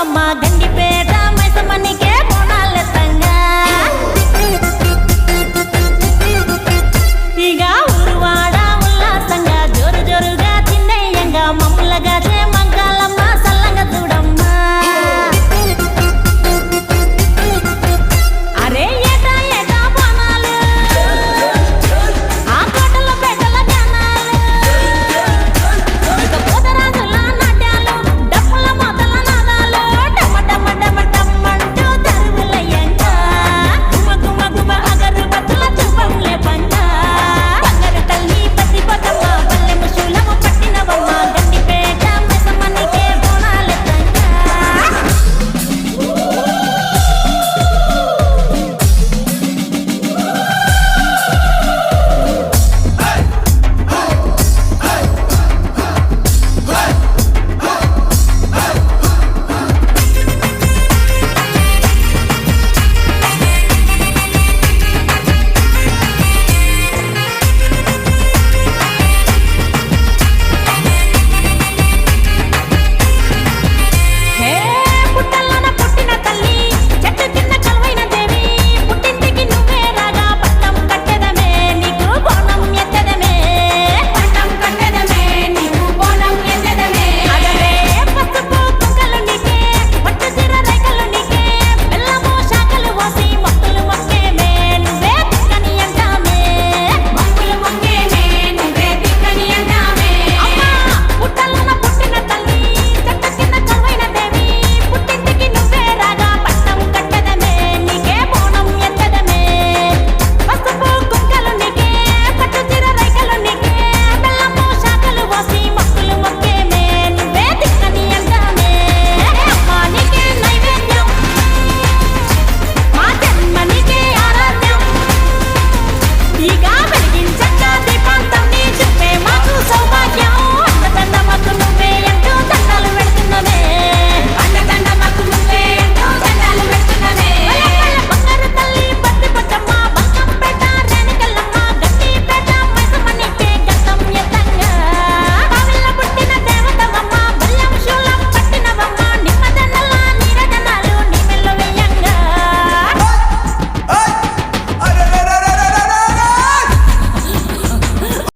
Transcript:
போவம்மா கண்டி பேரா மைசம் பண்ணிக்கே போனால தங்க ಈಗ ಉರುವಾಡ ಉಲ್ಲಾಸಂಗ ಜೋರು ಜೋರುಗ ತಿನ್ನಯ್ಯಂಗ ಮಮ್ಮಲಗ